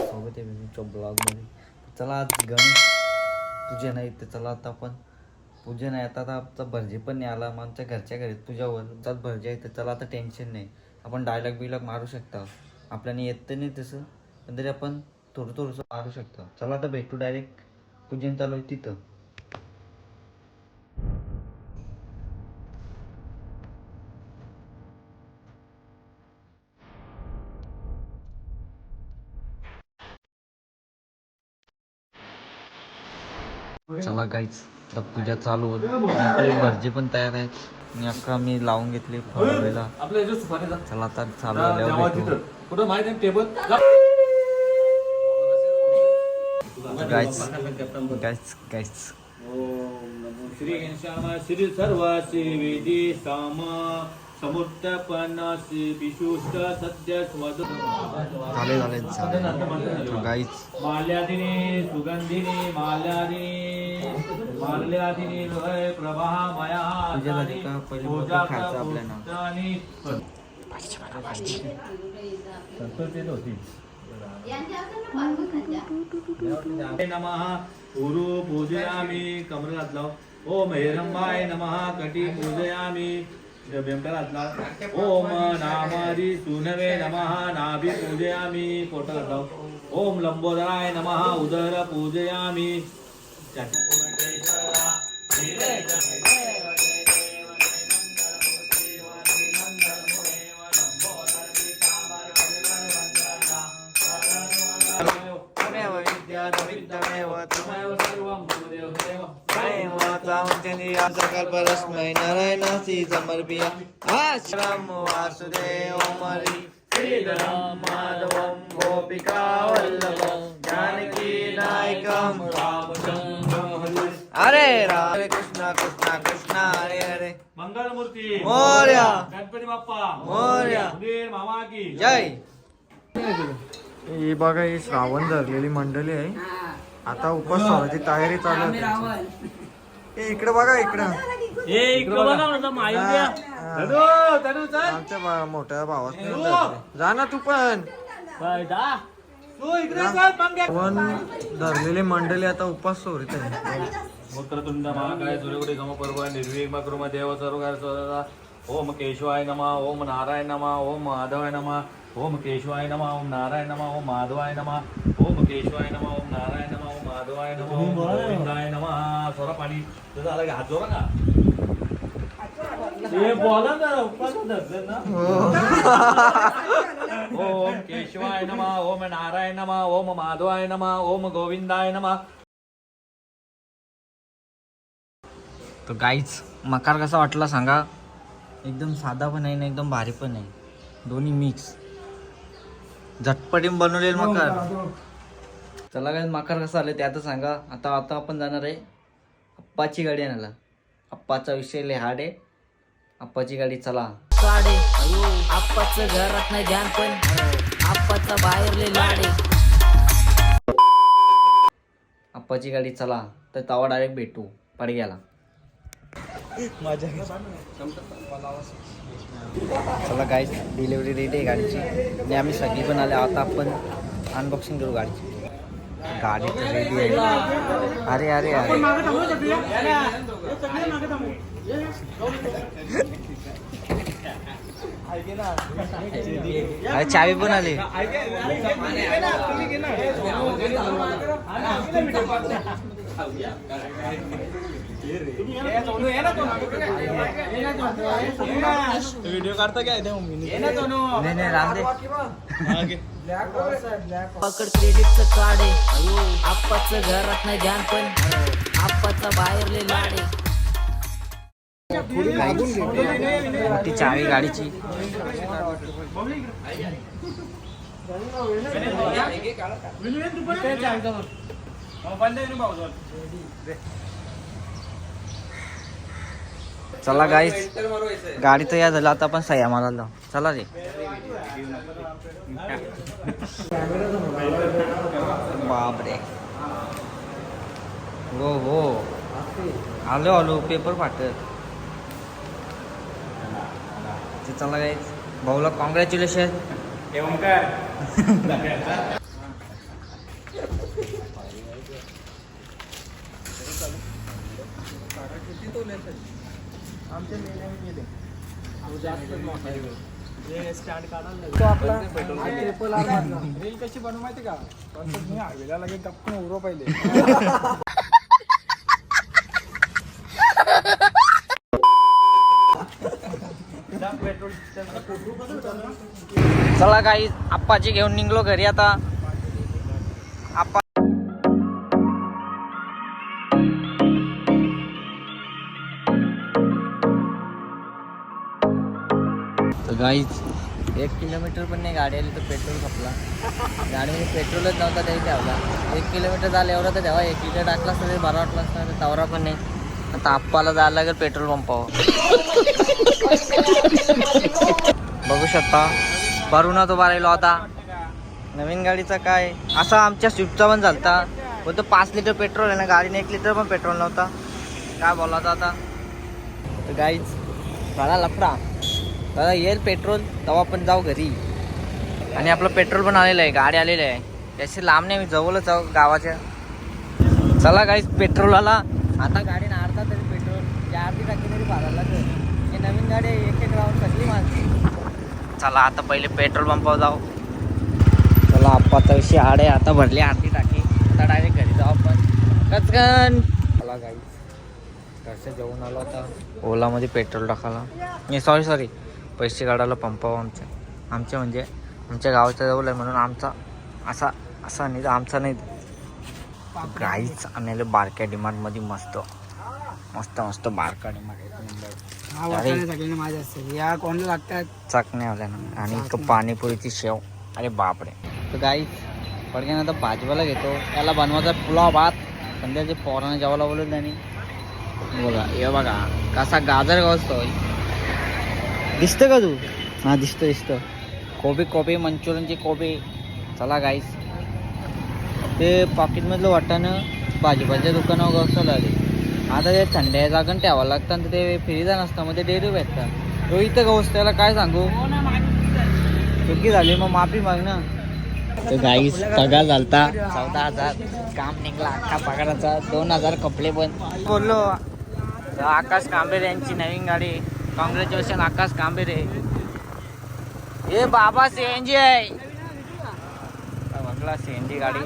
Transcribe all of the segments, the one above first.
सोबत आहे मी ब्लॉगमध्ये चला आज गणेश पूजन आहे तर चला आता आपण पूजन आहे आता आता आमचा भरजे पण नाही आला मग आमच्या घरच्या घरी पूजावर जात भरजे आहे तर चला आता टेन्शन नाही आपण डायलॉग बिलॉग मारू शकता आपल्याला येत नाही तसं. पण तरी आपण थोडं थोडंसं मारू शकतो. चला आता भेटू डायरेक्ट पूजन चालू आहे तिथं. चला गाईच आता पूजा चालू होत. आपले भरजे पण तयार आहेत. आणि अक्का मी लावून घेतली फळवेला आपल्या याच्यात सुपारी जा. चला आता चालू जा, आल्यावर जेव्हा भेटू. तिथं. कुठं माहिती आहे टेबल जा. गाईच गाईच गाईच ओम नमो श्री घनश्याम श्री सर्व विधी साम विशुष्ट स्वद झाले झाले झाले. गाईच माल्यादिनी सुगंधिनी माल्यादिनी माल्यादिनी लोय प्रवाह मया पूजा पूजा खायचं आपल्याला. पुष्टानी. संस्कृतीत होती नमः गुरु पूजयामी कमर घातला ओम हेरंबाय नमः कटी पूजयामी। ओम नामारी सुनवे नमः नाभि पूजयामी पोट घातला ओम लंबोदराय नमः उदर पूजयामी परस्मै नारायणासी समर्पिया आश्रम वासुदेव मरी। श्रीधरम माधवम गोपिका जानकी नायकम अरे राम। कृष्णा कृष्णा कृष्णा हरे हरे। मंगलमूर्ती। मोरया। गणपती बाप्पा। मोरया. मामा की। जय। ही बघा ही श्रावण धरलेली मंडळी आहे. आता उपास सोडायची तयारी चालू आहे. ए, इकडे बघा इकडं. हा, धनु, धनु, चल. आमच्या बा- मोठ्या भावास जा ना तू पण. तू इकडे चल, पंग्या. श्रावण धरलेली मंडळी आता उपास सोडित आहे. वक्रतुंड महाकाय सूर्यकोटी समपर्व निर्विघ्न कुर्म देव सर्वकार स्वतः. ओम केशवाय नमः ओम नारायण नमः ओम माधवाय नमः ओम केशवाय नमः ओम नारायण नमः ओम माधवाय नमः ओम केशवाय नमः ओम नारायण नमः. माधवाय नमः ओम गोविंदाय नमः. सोरा पाणी तुझं आलं का हात जोरा का हे बोला ना उपवास धरले ना. ओम केशवाय नमः ओम नारायण नमः ओम माधवाय नमः ओम गोविंदाय नमः. तो गाईच मकार कसा वाटला सांगा? एकदम साधा पण आहे ना एकदम भारी पण आहे. दोन्ही मिक्स झटपटीन बनवलेलं मकार. चला काय मकार कसं आलं ते आता सांगा. आता आता आपण जाणार आहे अप्पाची गाडी आणायला. अप्पाचा विषय लय हार्ड आहे. अप्पाची गाडी चला. आप्पाचं घरात नाही ध्यान पण. आप्पाचा बाहेरले लाडे अप्पाची गाडी चला. तर तवा डायरेक्ट भेटू. पडग्याला. चला गाईज डिलिव्हरी रेडी आहे गाडीची. आणि आम्ही सगळी पण आले. आता आपण अनबॉक्सिंग करू गाडीची. गाडी तर रेडी आहे अरे अरे अरे। अरे चावी पण आली व्हिडिओ काढता काय नाही नाही पकड क्रेडिटचं काढे आप्पाचं घरात नाही ध्यान पण आप्पाचा बाहेरले लाडे मोठी चावी गाडीची चला गाईस गाडी तर या आता आपण सह्या मला लाव चला रे. बापरे. हो हो. आलो आलो. पेपर फाटत. ते चला गाईस भाऊला कॉंग्रॅच्युलेशन तो आपला ट्रिपल आर मधला रील कशी बनवू माहिती का? कॉन्सेप्ट मी हायवेला लगेच गप्पन उरो पहिले चला काही आप्पाची घेऊन निघलो घरी आता. गाईच एक किलोमीटर पण नाही गाडी आली तर पेट्रोल खपला. गाडीमध्ये पेट्रोलच नव्हता तरी ठेवला. एक किलोमीटर झालं एवढं तर तेव्हा एक लिटर टाकला असता तरी बारा वाटला असता तर तवरा पण नाही. आता आप्पाला जायला लागेल पेट्रोल पंपावर. बघू शकता भरूना तो बारायला होता नवीन गाडीचा काय? असा आमच्या स्विफ्टचा पण झालता. फक्त पाच लिटर पेट्रोल आहे ना गाडीने एक लिटर पण पेट्रोल नव्हता. काय बोलायचं आता? तर गाईच झाला लफडा. दादा येईल पेट्रोल तेव्हा पण जाऊ घरी. आणि आपलं पेट्रोल पण आलेलं आहे गाडी आलेली आहे. त्याची लांब नाही जवळच जाऊ गावाच्या. चला गाईच पेट्रोल आला. आता गाडी अर्धा तरी पेट्रोल. या अर्धी टाकी तरी भरायला लागेल. नवीन गाडी एक एक राऊंड कसली माणसं चला आता पहिले पेट्रोल पंपावर जाऊ. चला आप्पाचा विषय आड आहे आता भरली अर्धी टाकी. आता डायरेक्ट घरी जाऊ आपण. कचकन चला गाई घरच्या जेवण आलो आता. ओलामध्ये पेट्रोल टाकायला. सॉरी सॉरी पैसे काढायला पंपावर आमच्या आमचे. म्हणजे आमच्या गावाच्या जवळ आहे म्हणून आमचा असा असा नाही तर आमचा नाही. गाईच आणायला बारक्या डिमांडमध्ये मस्त. मस्त मस्त बारका डिमांड या कोणाला लागतात? ना. आणि एक पाणीपुरीची शेव. अरे बापरे. तर गाईच पडक्यानं आता भाजपाला घेतो. त्याला बनवायचा पुलाव भात. संध्याचे पोरानं जेवायला बोलवलं त्यांनी बघा हे बघा कसा गाजर गावतो दिसतं का तू? हा दिसतं दिसतं. कोबी कोबी मंचुरियनची कोबी. चला गाईस ते पॉकेटमधलं वाटाणं भाजीपाच्या दुकानावर गावचं आले आता ते थंड्या जागण ठेवावं लागतं आणि ते फ्रीजा नसतं मग ते डेअरी भेटतं तो इथं गावस त्याला काय सांगू? चुकी झाली मग माफी माग ना. तर गाईस पगार झालता. चौदा हजार. काम निघला अख्खा पगाराचा. दोन हजार कपडे पण. बोललो. आकाश कांबेरे यांची नवीन गाडी. कॉंग्रॅच्युलेशन आकाश कांबेरे हे बाबा सीएनजी आहे. बघला सीएनजी गाडी.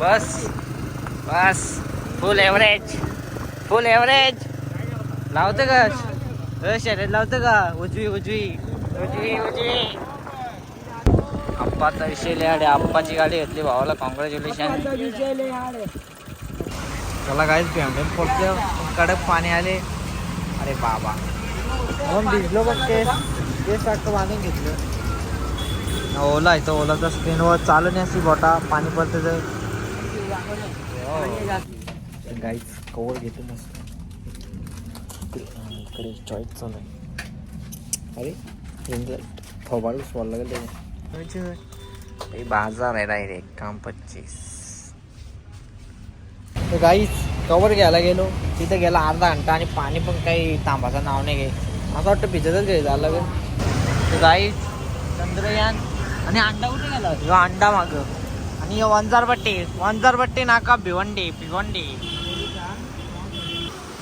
बस बस. फुल एव्हरेज फुल एव्हरेज लावतं का? शरीर शर्यत लावतं का? उजवी उजवी. उजवी उजवी. आप्पाचा विषय लिहाडे आप्पाची गाडी घेतली भावाला. कॉंग्रॅच्युलेशन चला काहीच फॅमिली पोटलं कडक पाणी आले अरे बाबा। म्हणून भिजलो बघ केस केस टाकतो बांधून घेतलं ओला आहे तो ओलाचा स्क्रीनवर चालू नाही अशी बोटा पाणी पडतं तर गाईच कवर घेतो मस्त। इकडे चॉईस चालू आहे अरे इंग्लंड थोबाडूच लागेल त्याने बाजार आहे डायरेक्ट काम पच्चीस। तर गाईच कवर घ्यायला गेलो. तिथे गेला अर्धा घंटा आणि पाणी पण काही तांबाचं नाव नाही घे असं वाटतं भिजतच घ्यायचं लगेच तर गाईच चंद्रयान आणि अंडा कुठे गेला? ह्यो अंडा माग. आणि वंजारपट्टी. वंजारपट्टी नाका भिवंडी भिवंडी.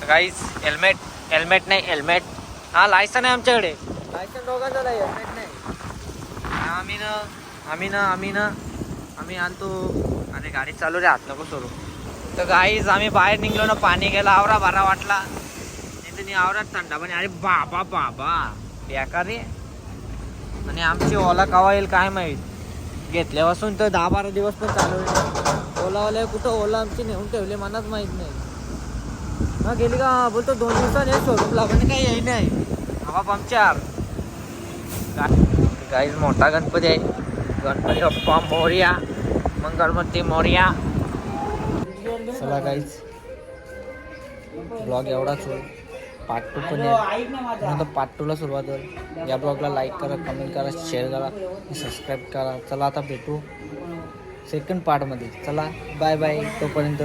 गाईच हेल्मेट हेल्मेट नाही हेल्मेट हा लायसन आहे आमच्याकडे. लायसन दोघांचा नाही हेल्मेट नाही. आम्ही ना आम्ही ना आम्ही ना आम्ही आणतो. अरे गाडी चालू रे हात नको सोडू. तर गाईज आम्ही बाहेर निघलो ना पाणी गेला आवरा बारा वाटला. नाही आवरात थंडा म्हणे अरे बाबा बाबा. बेकार रे. आणि आमची ओला कवा येईल काय माहीत. घेतल्यापासून तर दहा बारा दिवस पण चालू आहे. ओला ओला कुठं ओला आमची नेऊन ठेवले मनात माहीत नाही. हा गेली का? बोलतो दोन दिवसाने शोरूमला पण काही येई नाही. हवा पंक्चर. गाईज मोठा गणपती आहे. गणपती बाप्पा मोर्या मंगळमूर्ती मोर्या. चला काहीच ब्लॉग एवढाच होईल पार्ट टू पण नंतर पार्ट टूला सुरुवात होईल. या ब्लॉगला लाईक करा कमेंट करा शेअर करा सबस्क्राईब करा. चला आता भेटू. सेकंड पार्टमध्ये चला. बाय बाय तोपर्यंत.